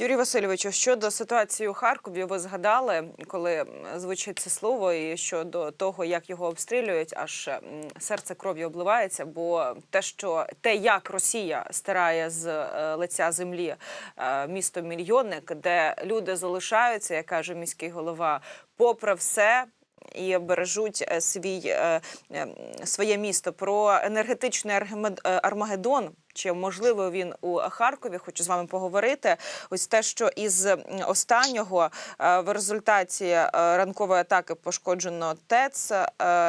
Юрій Васильовичу, щодо ситуації у Харкові, ви згадали, коли звучить це слово, і щодо того, як його обстрілюють, аж серце кров'ю обливається. Бо те, що те, як Росія стирає з е, лиця землі е, місто мільйонник, де люди залишаються, як каже міський голова, попри все. І бережуть е, свій своє місто про енергетичний Армагеддон. Чи можливо він у Харкові? Хочу з вами поговорити. Ось те, що із останнього е, в результаті е, ранкової атаки пошкоджено ТЕЦ, е,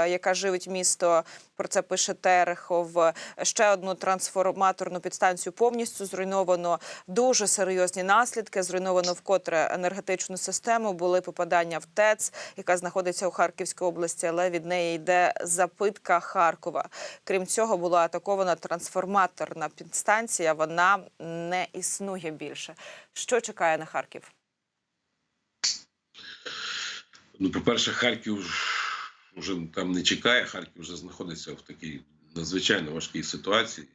яка живить місто. Про це пише Терехов. Ще одну трансформаторну підстанцію повністю зруйновано. Дуже серйозні наслідки. Зруйновано вкотре енергетичну систему. Були попадання в ТЕЦ, яка знаходиться у Харківській області, але від неї йде запитка Харкова. Крім цього, була атакована трансформаторна підстанція. Вона не існує більше. Що чекає на Харків? Ну, по-перше, Харків вже там не чекає, Харків вже знаходиться в такій надзвичайно важкій ситуації.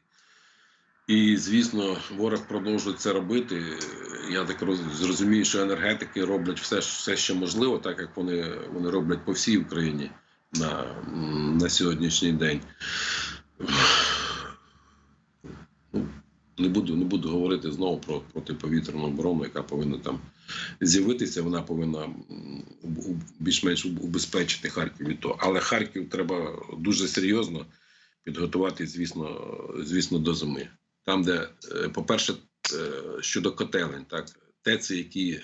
І, звісно, ворог продовжує це робити. Я так зрозумію, що енергетики роблять все, все що можливо, так як вони, вони роблять по всій Україні на, на сьогоднішній день. Не буду, не буду говорити знову про протиповітряну оборону, яка повинна там з'явитися. Вона повинна більш-менш убезпечити Харків від того. Але Харків треба дуже серйозно підготувати, звісно, звісно, до зими. Там, де, е, по-перше, е, щодо котелень, так. ТЕЦи, які е,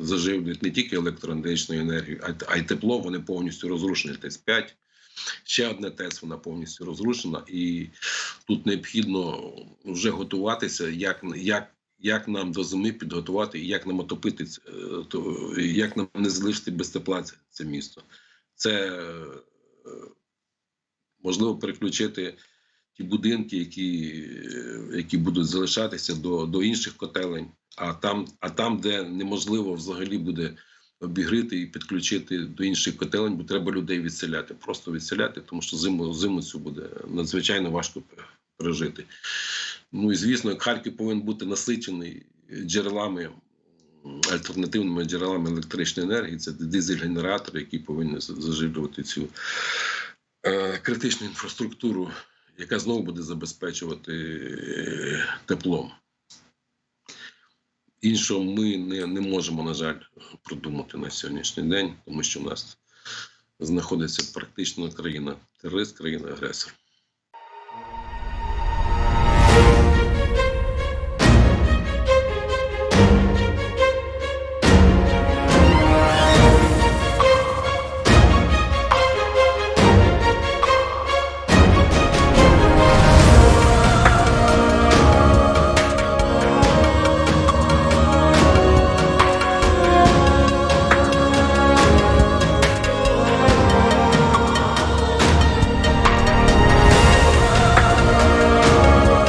заживлюють не тільки електроенергетичну енергію, а й- а й тепло, вони повністю розрушені. ТЕЦ-5. Ще одне ТЕЦ, вона повністю розрушена, і тут необхідно вже готуватися, як, як, як нам до зими підготувати як нам отопити, е, то, як нам не залишити без тепла це, місто. Це е, можливо переключити ті будинки, які, які будуть залишатися до, до інших котелень, а там, а там, де неможливо взагалі буде обігрити і підключити до інших котелень, бо треба людей відселяти, просто відселяти, тому що зиму, зиму цю буде надзвичайно важко пережити. Ну і звісно, Харків повинен бути насичений джерелами, альтернативними джерелами електричної енергії. Це дизель-генератори, які повинні заживлювати цю е, критичну інфраструктуру, яка знову буде забезпечувати е, теплом. Іншого ми не, не можемо, на жаль, продумати на сьогоднішній день, тому що в нас знаходиться практично країна терорист, країна агресор.